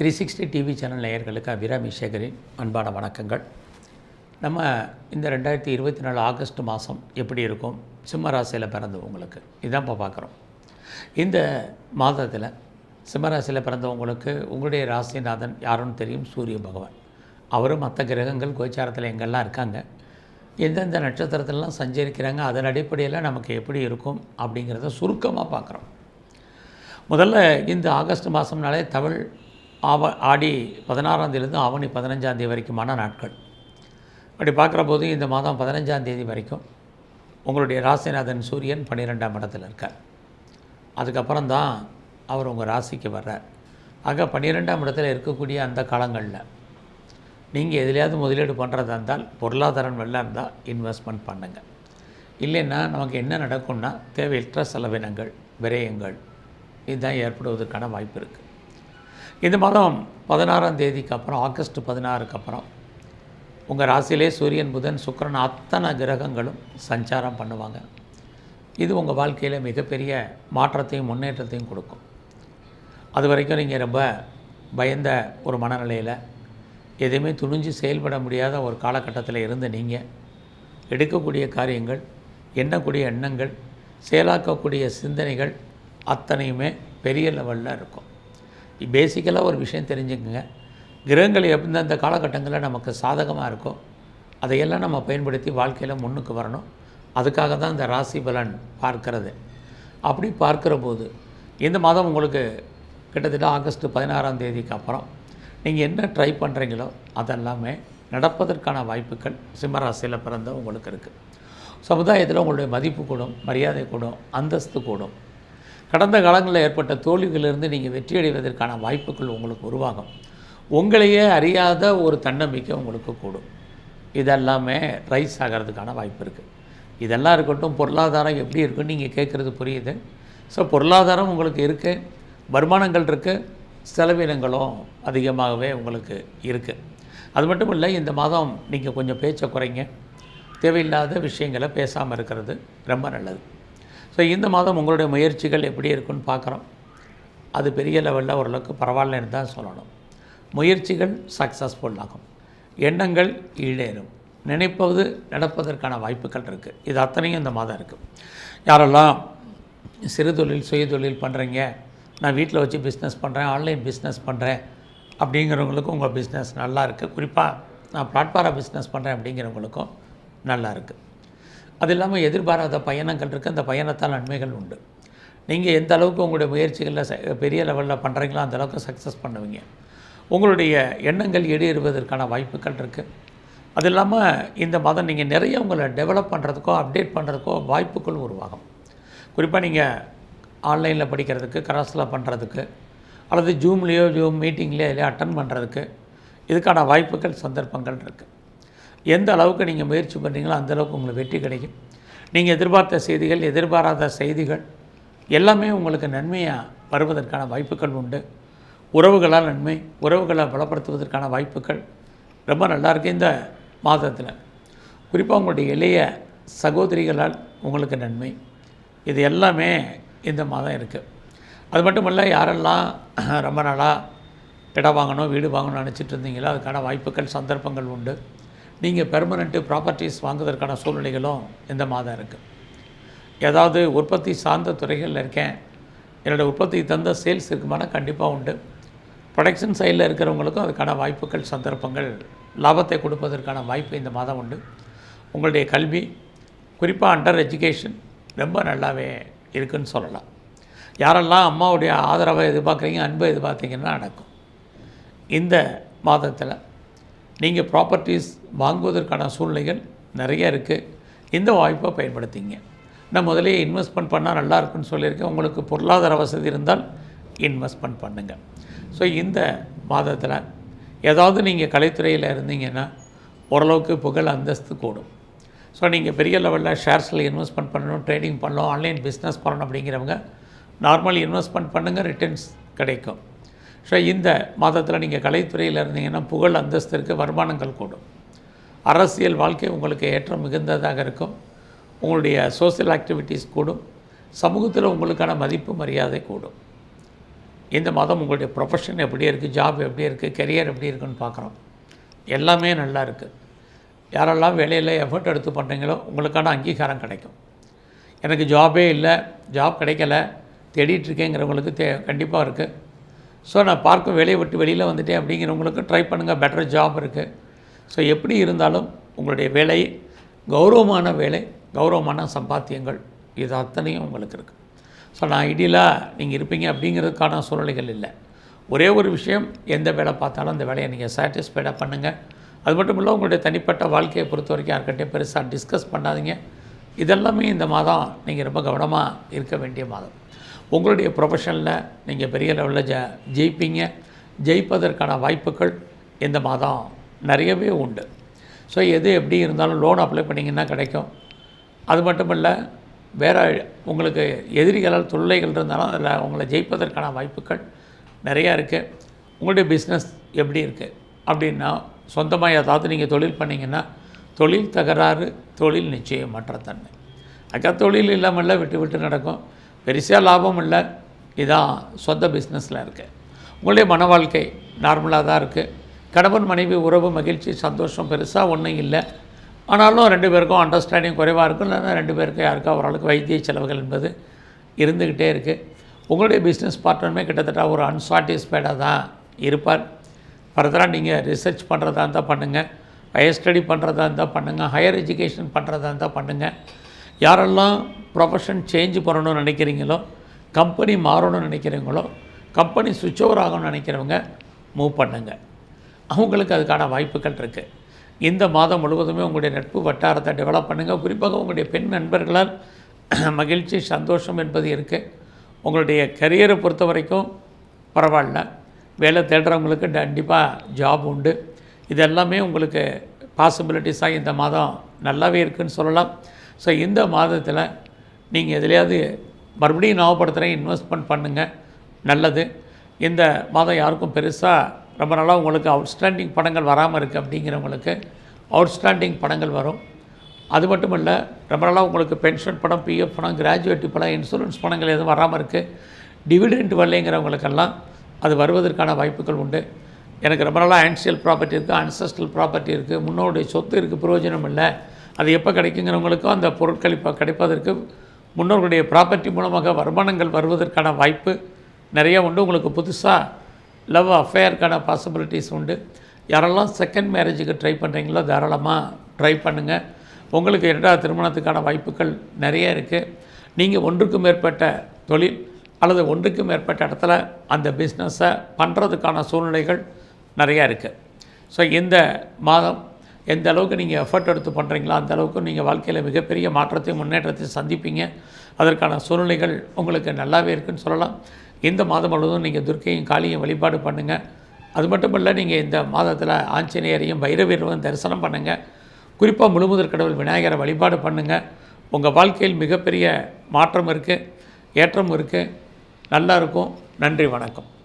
Three sixty TV channel நேயர்களுக்கு அபிராமி சேகரின் அன்பான வணக்கங்கள். நம்ம இந்த ரெண்டாயிரத்தி இருபத்தி நாலு ஆகஸ்ட் மாதம் எப்படி இருக்கும்? சிம்மராசியில் பிறந்தவங்களுக்கு இதான் இப்போ பார்க்குறோம் இந்த மாதத்தில் சிம்மராசியில் பிறந்தவங்களுக்கு உங்களுடைய ராசிநாதன் யாருன்னு தெரியும்? சூரிய பகவான். அவரும் மற்ற கிரகங்கள் கோச்சாரத்தில் எங்கெல்லாம் இருக்காங்க? எந்தெந்த நட்சத்திரத்திலலாம் சஞ்சரிக்கிறாங்க? அதன் அடிப்படையில் நமக்கு எப்படி இருக்கும்? அப்படிங்கிறத சுருக்கமாக பார்க்குறோம் முதல்ல இந்த ஆகஸ்ட் மாதம்னாலே தமிழ் ஆவ ஆடி பதினாறாந்தேதியிலேருந்து ஆவணி பதினஞ்சாந்தேதி வரைக்குமான நாட்கள். அப்படி பார்க்குற போது இந்த மாதம் பதினஞ்சாந்தேதி வரைக்கும் உங்களுடைய ராசிநாதன் சூரியன் பன்னிரெண்டாம் இடத்துல இருக்கார். அதுக்கப்புறம் தான் அவர் உங்கள் ராசிக்கு வர்றார். ஆக பன்னிரெண்டாம் இடத்துல இருக்கக்கூடிய அந்த காலங்களில் நீங்கள் எதுலையாவது முதலீடு பண்ணுறதா இருந்தால் பொருளாதாரம் வெள்ளம் இருந்தால் இன்வெஸ்ட்மெண்ட் பண்ணுங்கள் இல்லைன்னா நமக்கு என்ன நடக்கும்னா தேவையற்ற செலவினங்கள் விரயங்கள் இதுதான் ஏற்படுவதற்கான வாய்ப்பு இருக்குது இந்த மாதம் பதினாறாம் தேதிக்கு அப்புறம் ஆகஸ்ட் பதினாறுக்கு அப்புறம் உங்கள் ராசியிலே சூரியன் புதன் சுக்கிரன் அத்தனை கிரகங்களும் சஞ்சாரம் பண்ணுவாங்க. இது உங்கள் வாழ்க்கையில் மிகப்பெரிய மாற்றத்தையும் முன்னேற்றத்தையும் கொடுக்கும். அது வரைக்கும் நீங்கள் ரொம்ப பயந்த ஒரு மனநிலையில் எதையுமே துணிஞ்சு செயல்பட முடியாத ஒரு காலகட்டத்தில் இருந்து நீங்கள் எடுக்கக்கூடிய காரியங்கள் எண்ணக்கூடிய எண்ணங்கள் செயலாக்கக்கூடிய சிந்தனைகள் அத்தனையுமே பெரிய லெவலில் இருக்கும். பேசிக்கலாக ஒரு விஷயம் தெரிஞ்சுக்கோங்க. கிரகங்கள் எந்தெந்த காலகட்டங்களில் நமக்கு சாதகமாக இருக்கோ அதையெல்லாம் நம்ம பயன்படுத்தி வாழ்க்கையில் முன்னுக்கு வரணும். அதுக்காக தான் இந்த ராசி பலன் பார்க்கறது. அப்படி பார்க்குற போது இந்த மாதம் உங்களுக்கு கிட்டத்தட்ட ஆகஸ்ட் பதினாறாம் தேதிக்கு அப்புறம் நீங்கள் என்ன ட்ரை பண்ணுறீங்களோ அதெல்லாமே நடப்பதற்கான வாய்ப்புகள் சிம்மராசியில் பிறந்த உங்களுக்கு இருக்குது சமுதாயத்தில் உங்களுடைய மதிப்பு கூடும் மரியாதை கூடும் அந்தஸ்து கூடும். கடந்த காலங்களில் ஏற்பட்ட தோல்விகளிலிருந்து நீங்கள் வெற்றி அடைவதற்கான வாய்ப்புகள் உங்களுக்கு உருவாகும். உங்களையே அறியாத ஒரு தன்னம்பிக்கை உங்களுக்கு கூடும். இதெல்லாமே ரைஸ் ஆகிறதுக்கான வாய்ப்பு இருக்குது இதெல்லாம் இருக்கட்டும் பொருளாதாரம் எப்படி இருக்குன்னு நீங்கள் கேட்குறது புரியுது. ஸோ பொருளாதாரம் உங்களுக்கு இருக்குது வருமானங்கள் இருக்குது செலவினங்களும் அதிகமாகவே உங்களுக்கு இருக்குது அது மட்டும் இல்லை இந்த மாதம் நீங்கள் கொஞ்சம் பேச்சை குறைங்க. தேவையில்லாத விஷயங்களை பேசாமல் இருக்கிறது ரொம்ப நல்லது. ஸோ இந்த மாதம் உங்களுடைய முயற்சிகள் எப்படி இருக்குன்னு பார்க்குறோம். அது பெரிய லெவலில் ஓரளவுக்கு பரவாயில்லன்னு தான் சொல்லணும். முயற்சிகள் சக்ஸஸ்ஃபுல் ஆகும். எண்ணங்கள் ஈடேறும். நினைப்பது நடப்பதற்கான வாய்ப்புகள் இருக்குது இது அத்தனையும் இந்த மாதம் இருக்குது யாரெல்லாம் சிறு தொழில் சுய தொழில் பண்ணுறீங்க நான் வீட்டில் வச்சு பிஸ்னஸ் பண்ணுறேன் ஆன்லைன் பிஸ்னஸ் பண்ணுறேன் அப்படிங்கிறவங்களுக்கும் உங்கள் பிஸ்னஸ் நல்லா இருக்குது குறிப்பாக நான் பிளாட்ஃபாராக பிஸ்னஸ் பண்ணுறேன் அப்படிங்கிறவங்களுக்கும் நல்லா இருக்குது அது இல்லாமல் எதிர்பாராத பயணங்கள் இருக்குது அந்த பயணத்தால் நன்மைகள் உண்டு. நீங்கள் எந்த அளவுக்கு உங்களுடைய முயற்சிகளில் ச பெரிய லெவலில் பண்ணுறீங்களோ அந்த அளவுக்கு சக்ஸஸ் பண்ணுவீங்க. உங்களுடைய எண்ணங்கள் எடியேறுவதற்கான வாய்ப்புகள் இருக்குது அது இல்லாமல் இந்த மாதம் நீங்கள் நிறைய உங்களை டெவலப் பண்ணுறதுக்கோ அப்டேட் பண்ணுறதுக்கோ வாய்ப்புகள் உருவாகும். குறிப்பாக நீங்கள் ஆன்லைனில் படிக்கிறதுக்கு கிராஸில் பண்ணுறதுக்கு அல்லது ஜூம்லேயோ ஜூம் மீட்டிங்லேயோ இல்லையோ அட்டன் பண்ணுறதுக்கு இதுக்கான வாய்ப்புகள் சந்தர்ப்பங்கள் இருக்குது எந்த அளவுக்கு நீங்கள் முயற்சி பண்ணுறீங்களோ அந்தளவுக்கு உங்களுக்கு வெற்றி கிடைக்கும். நீங்கள் எதிர்பார்த்த செய்திகள் எதிர்பாராத செய்திகள் எல்லாமே உங்களுக்கு நன்மையாக வருவதற்கான வாய்ப்புகள் உண்டு. உறவுகளால் நன்மை உறவுகளை பலப்படுத்துவதற்கான வாய்ப்புகள் ரொம்ப நல்லா இருக்குது இந்த மாதத்தில். குறிப்பாக உங்களுடைய இளைய சகோதரிகளால் உங்களுக்கு நன்மை. இது எல்லாமே இந்த மாதம் இருக்குது அது மட்டும் இல்லை யாரெல்லாம் ரொம்ப நாளாக இடம் வாங்கணும் வீடு வாங்கணும்னு நினச்சிட்டு இருந்தீங்களோ அதுக்கான வாய்ப்புகள் சந்தர்ப்பங்கள் உண்டு. நீங்கள் பெர்மனண்ட்டு ப்ராப்பர்ட்டிஸ் வாங்குவதற்கான சூழ்நிலைகளும் இந்த மாதம் இருக்குது ஏதாவது உற்பத்தி சார்ந்த துறைகளில் இருக்கேன். என்னோடய உற்பத்தி தந்த சேல்ஸ் இருக்குமானா கண்டிப்பாக உண்டு. ப்ரொடக்ஷன் சைடில் இருக்கிறவங்களுக்கும் அதுக்கான வாய்ப்புகள் சந்தர்ப்பங்கள் லாபத்தை கொடுப்பதற்கான வாய்ப்பு இந்த மாதம் உண்டு. உங்களுடைய கல்வி குறிப்பாக அண்டர் எஜுகேஷன் ரொம்ப நல்லாவே இருக்குன்னு சொல்லலாம். யாரெல்லாம் அம்மாவுடைய ஆதரவை எதிர்பார்க்குறீங்க அன்பை எதிர்பார்த்தீங்கன்னா நடக்கும். இந்த மாதத்தில் நீங்கள் ப்ராப்பர்ட்டிஸ் வாங்குவதற்கான சூழ்நிலைகள் நிறைய இருக்குது இந்த வாய்ப்பை பயன்படுத்திங்க. நான் முதலே இன்வெஸ்ட்மெண்ட் பண்ணால் நல்லா இருக்குன்னு சொல்லியிருக்கேன். உங்களுக்கு பொருளாதார வசதி இருந்தால் இன்வெஸ்ட்மெண்ட் பண்ணுங்கள் ஸோ இந்த மாதத்தில் ஏதாவது நீங்கள் கலைத்துறையில் இருந்தீங்கன்னா ஓரளவுக்கு புகழ் அந்தஸ்து கூடும். ஸோ நீங்கள் பெரிய லெவலில் ஷேர்ஸில் இன்வெஸ்ட்மெண்ட் பண்ணணும் ட்ரேடிங் பண்ணணும் ஆன்லைன் பிஸ்னஸ் பண்ணணும் அப்படிங்கிறவங்க நார்மல் இன்வெஸ்ட்மெண்ட் பண்ணுங்கள் ரிட்டர்ன்ஸ் கிடைக்கும். ஸோ இந்த மாதத்தில் நீங்கள் கலைத்துறையில் இருந்தீங்கன்னா புகழ் அந்தஸ்திற்கு வருமானங்கள் கூடும். அரசியல் வாழ்க்கை உங்களுக்கு ஏற்றம் மிகுந்ததாக இருக்கும். உங்களுடைய சோசியல் ஆக்டிவிட்டீஸ் கூடும். சமூகத்தில் உங்களுக்கான மதிப்பு மரியாதை கூடும். இந்த மாதம் உங்களுடைய ப்ரொஃபஷன் எப்படி இருக்குது ஜாப் எப்படி இருக்குது கெரியர் எப்படி இருக்குன்னு பார்க்குறோம் எல்லாமே நல்லா இருக்குது யாரெல்லாம் வேலையில் எஃபர்ட் எடுத்து பண்ணுறீங்களோ உங்களுக்கான அங்கீகாரம் கிடைக்கும். எனக்கு ஜாபே இல்லை ஜாப் கிடைக்கல தேடிட்டுருக்கேங்கிறவங்களுக்கு தே கண்டிப்பாக இருக்குது ஸோ நான் பார்க்கும் வேலையை விட்டு வெளியில் வந்துட்டேன் அப்படிங்கிறவங்களுக்கு ட்ரை பண்ணுங்கள் பெட்டர் ஜாப் இருக்குது ஸோ எப்படி இருந்தாலும் உங்களுடைய வேலை கௌரவமான வேலை கௌரவமான சம்பாத்தியங்கள். இது அத்தனையும் உங்களுக்கு இருக்குது ஸோ நான் ஐடியலாக நீங்கள் இருப்பீங்க அப்படிங்கிறதுக்கான சூழ்நிலைகள் இல்லை. ஒரே ஒரு விஷயம் எந்த வேலை பார்த்தாலும் அந்த வேலையை நீங்கள் சாட்டிஸ்ஃபைடாக பண்ணுங்கள் அது மட்டும் இல்லை உங்களுடைய தனிப்பட்ட வாழ்க்கையை பொறுத்த வரைக்கும் யார்கிட்டையும் பெருசாக டிஸ்கஸ் பண்ணாதீங்க. இதெல்லாமே இந்த மாதம் நீங்கள் ரொம்ப கவனமாக இருக்க வேண்டிய மாதம். உங்களுடைய ப்ரொஃபஷனில் நீங்கள் பெரிய லெவலில் ஜ ஜெயிப்பீங்க. ஜெயிப்பதற்கான வாய்ப்புகள் இந்த மாதம் நிறையவே உண்டு. ஸோ எது எப்படி இருந்தாலும் லோன் அப்ளை பண்ணிங்கன்னா கிடைக்கும். அது மட்டும் இல்லை வேறு உங்களுக்கு எதிரிகளால் தொல்லைகள் இருந்தாலும் அதில் உங்களை ஜெயிப்பதற்கான வாய்ப்புகள் நிறையா இருக்குது உங்களுடைய பிஸ்னஸ் எப்படி இருக்குது அப்படின்னா சொந்தமாக ஏதாவது நீங்கள் தொழில் பண்ணிங்கன்னா தொழில் தகராறு தொழில் நிச்சயமற்ற தன்மை. அக்கா தொழில் இல்லாமல் விட்டு விட்டு நடக்கும். பெருசாக லாபம் இல்லை. இதான் சொந்த பிஸ்னஸில் இருக்குது உங்களுடைய மன வாழ்க்கை நார்மலாக தான் இருக்குது கணவன் மனைவி உறவு மகிழ்ச்சி சந்தோஷம் பெருசாக ஒன்றும் இல்லை. ஆனாலும் ரெண்டு பேருக்கும் அண்டர்ஸ்டாண்டிங் குறைவாக இருக்கும். இல்லைன்னா ரெண்டு பேருக்கும் யாருக்கா ஓரளவுக்கு வைத்திய செலவுகள் என்பது இருந்துக்கிட்டே இருக்குது உங்களுடைய பிஸ்னஸ் பார்ட்னருமே கிட்டத்தட்ட ஒரு அன்சாட்டிஸ்ஃபைடாக தான் இருப்பார். ஃபர்தராக நீங்கள் ரிசர்ச் பண்ணுறதா இருந்தால் பண்ணுங்கள் ஹையர் ஸ்டடி பண்ணுறதா இருந்தால் பண்ணுங்கள் ஹையர் எஜுகேஷன் பண்ணுறதா இருந்தால் பண்ணுங்கள் யாரெல்லாம் ப்ரொஃபஷன் சேஞ்ச் பண்ணணும்னு நினைக்கிறீங்களோ கம்பெனி மாறணும்னு நினைக்கிறீங்களோ கம்பெனி சுவிட்ச் ஓவர் ஆகணும்னு நினைக்கிறவங்க மூவ் பண்ணுங்கள் அவங்களுக்கு அதுக்கான வாய்ப்புகள் இருக்குது இந்த மாதம் முழுவதுமே உங்களுடைய நட்பு வட்டாரத்தை டெவலப் பண்ணுங்கள் குறிப்பாக உங்களுடைய பெண் நண்பர்களால் மகிழ்ச்சி சந்தோஷம் என்பது இருக்குது உங்களுடைய கரியரை பொறுத்த வரைக்கும் பரவாயில்ல. வேலை தேடுறவங்களுக்கு கண்டிப்பாக ஜாப் உண்டு. இது எல்லாமே உங்களுக்கு பாசிபிலிட்டிஸாக இந்த மாதம் நல்லாவே இருக்குன்னு சொல்லலாம். ஸோ இந்த மாதத்தில் நீங்கள் எதுலையாவது மறுபடியும் ஞாபகப்படுத்துகிறேன் இன்வெஸ்ட்மெண்ட் பண்ணுங்கள் நல்லது. இந்த மாதம் யாருக்கும் பெருசாக ரொம்ப நாளாக உங்களுக்கு அவுட்ஸ்டாண்டிங் படங்கள் வராமல் இருக்குது அப்படிங்கிறவங்களுக்கு அவுட்ஸ்டாண்டிங் படங்கள் வரும். அது மட்டும் இல்லை ரொம்ப நாளாக உங்களுக்கு பென்ஷன் படம் பிஎஃப் படம் கிராஜுவேட்டி படம் இன்சூரன்ஸ் படங்கள் எதுவும் வராமல் இருக்குது டிவிடெண்ட் வரலைங்கிறவங்களுக்கெல்லாம் அது வருவதற்கான வாய்ப்புகள் உண்டு. எனக்கு ரொம்ப நாளாக ஆன்சியல் ப்ராப்பர்ட்டி இருக்குது அன்சஸ்டல் ப்ராப்பர்ட்டி இருக்குது முன்னோருடைய சொத்து இருக்குது பிரயோஜனம் இல்லை. அது எப்போ கிடைக்குங்கிறவங்களுக்கும் அந்த பொருட்கள் இப்போ கிடைப்பதற்கு முன்னோர்களுடைய ப்ராப்பர்ட்டி மூலமாக வருமானங்கள் வருவதற்கான வாய்ப்பு நிறைய உண்டு. உங்களுக்கு புதுசாக லவ் அஃபேருக்கான பாசிபிலிட்டிஸ் உண்டு. யாரெல்லாம் செகண்ட் மேரேஜுக்கு ட்ரை பண்ணுறீங்களோ தாராளமாக ட்ரை பண்ணுங்கள் உங்களுக்கு இரண்டாவது திருமணத்துக்கான வாய்ப்புகள் நிறைய இருக்குது நீங்கள் ஒன்றுக்கு மேற்பட்ட தொழில் அல்லது ஒன்றுக்கு மேற்பட்ட இடத்துல அந்த பிஸ்னஸை பண்ணுறதுக்கான சூழ்நிலைகள் நிறையா இருக்குது ஸோ இந்த மாதம் எந்த அளவுக்கு நீங்கள் எஃபர்ட் எடுத்து பண்ணுறீங்களோ அந்த அளவுக்கு நீங்கள் வாழ்க்கையில் மிகப்பெரிய மாற்றத்தையும் முன்னேற்றத்தையும் சந்திப்பீங்க. அதற்கான சூழ்நிலைகள் உங்களுக்கு நல்லாவே இருக்குன்னு சொல்லலாம். இந்த மாதம் முழுவதும் நீங்கள் துர்க்கையும் காளியும் வழிபாடு பண்ணுங்கள் அது மட்டும் இல்லை நீங்கள் இந்த மாதத்தில் ஆஞ்சநேயரையும் பைரவீரவும் தரிசனம் பண்ணுங்கள் குறிப்பாக முழுமுதற் கடவுள் விநாயகரை வழிபாடு பண்ணுங்கள் உங்கள் வாழ்க்கையில் மிகப்பெரிய மாற்றம் இருக்குது ஏற்றம் இருக்குது நல்லா இருக்கும். நன்றி வணக்கம்.